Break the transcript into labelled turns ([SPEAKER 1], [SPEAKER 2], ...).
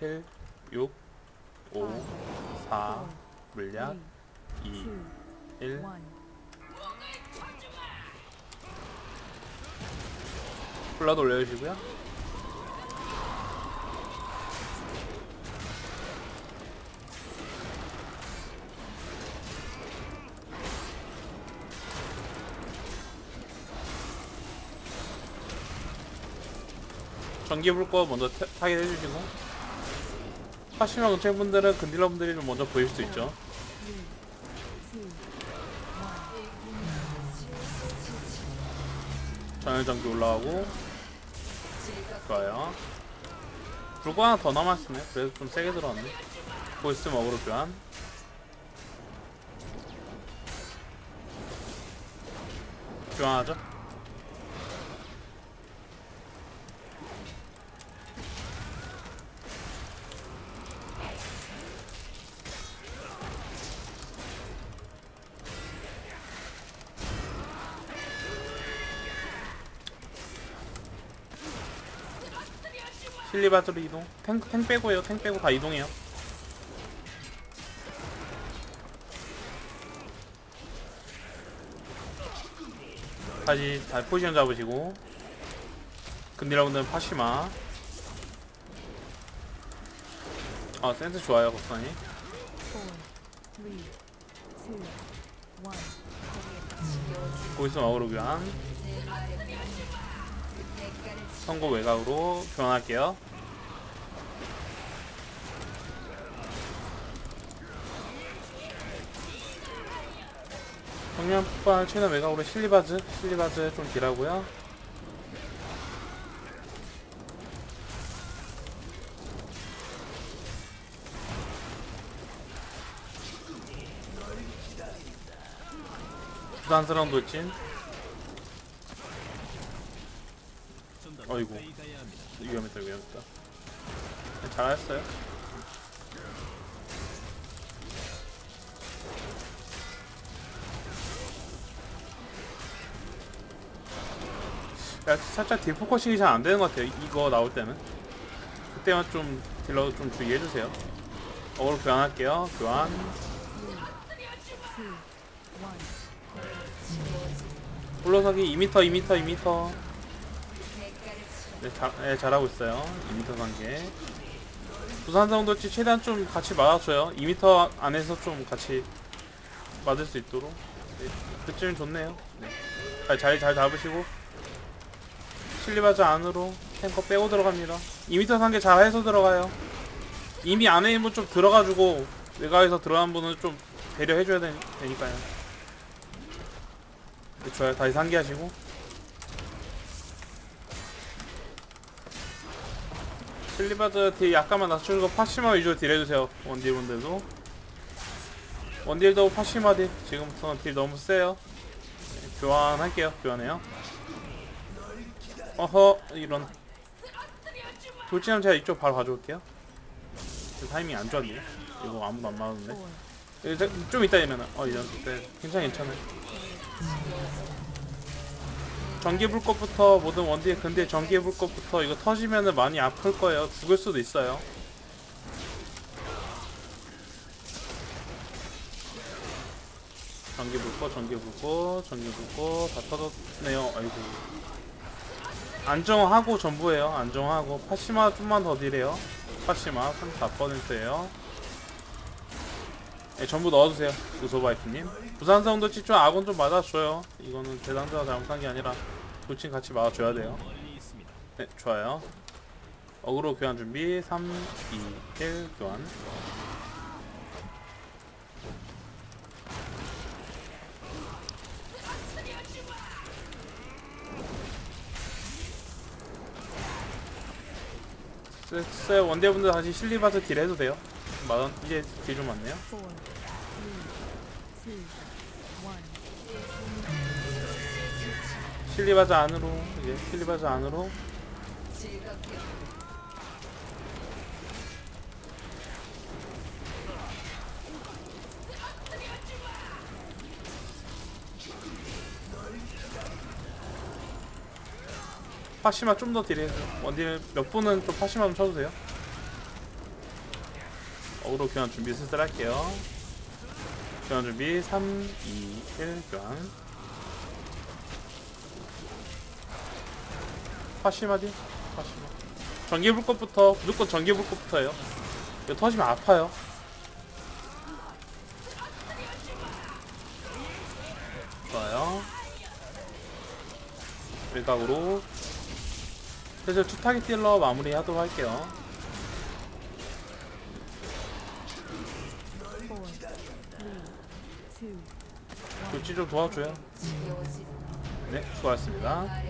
[SPEAKER 1] 7 6 5 4 물약 2 1 플라도 올려주시고요. 전기 불거 먼저 타- 타겟 해주시고 하시면 은퇴분들은 근딜러분들이 좀 먼저 보일 수 있죠. 전열 전기 올라가고. 좋아요. 불거 하나 더 남았으네 그래서 좀 세게 들어왔네. 보이스 먹으로 교환. 교환하죠 실리바드로 이동. 탱, 탱 빼고요. 탱 빼고 다 이동해요. 다시 다시 포지션 잡으시고. 근디라분들은 파시마. 아 센스 좋아요 곡선이. 거기서 마우로 교환 선고 외곽으로 교환할게요. 정면 폭발 최대 외곽으로 실리바즈 실리바즈 좀 딜하고요. 부산스러운 돌진 어이구 위험했다 위험했다. 잘했어요? 야, 살짝 딜포커싱이 잘 안되는 것 같아요 이거 나올 때는. 그때만 좀 딜러 좀 주의해주세요. 어그로 교환할게요 교환. 불러서기 2m 2m 2m 네, 잘, 네, 잘하고 있어요. 2m 단계. 부산성도치 최대한 좀 같이 맞아줘요. 2m 안에서 좀 같이 맞을 수 있도록. 네, 그쯤이 좋네요. 네. 잘, 잘, 잘 잡으시고. 실리바즈 안으로 탱커 빼고 들어갑니다. 2m 단계 잘 해서 들어가요. 이미 안에 있는 분 좀 들어가지고 외곽에서 들어간 분은 좀 배려해줘야 되, 되니까요. 네, 좋아요. 다시 상기하시고 실리바드 딜 약간만 낮추고 파시마 위주로 딜 해주세요 원딜 분들도. 원딜도 파시마 딜. 지금부터는 딜 너무 세요. 네, 교환할게요 교환해요. 어허 이런. 돌진하면 제가 이쪽 바로 가져올게요. 그 타이밍 안 좋았네요 이거 아무도 안 맞았는데. 좀 이따 되면은. 어 이런 때 괜찮아 괜찮아 전기 불꽃부터 모든 원딜 근데 전기 불꽃부터 이거 터지면은 많이 아플 거예요. 죽을 수도 있어요. 전기 불꽃 전기 불꽃 전기 불꽃 다 터졌네요. 아이고. 안정하고 전부예요. 안정하고. 파시마 좀만 더 딜해요. 파시마 34%예요. 네, 전부 넣어주세요. 우소바이프님 부산성도 치좀 아군 좀 맞아줘요. 이거는 대상자가 잘못한 게 아니라 돌진 같이 맞아줘야 돼요. 네 좋아요. 어그로 교환 준비. 3 2 1 교환. 쎄 원대분들 다시 실리바스 딜 해도 돼요? 만원 이제 딜좀 많네요 실리바즈 안으로 이제 실리바즈 안으로 파시마 좀 더 딜해주세요 원딜 몇 분은 좀 파시마 좀 쳐주세요 어그로 교환 준비 슬슬 할게요. 교환 준비 3, 2, 1 교환. 파시마디? 파시마. 전기 불꽃부터 무조건 전기 불꽃부터예요. 이거 터지면 아파요. 좋아요. 일각으로 슬슬 투타기 딜러 마무리 하도록 할게요.
[SPEAKER 2] four, three, two,
[SPEAKER 1] 돌진 좀 도와줘요. 네, 수고하셨습니다.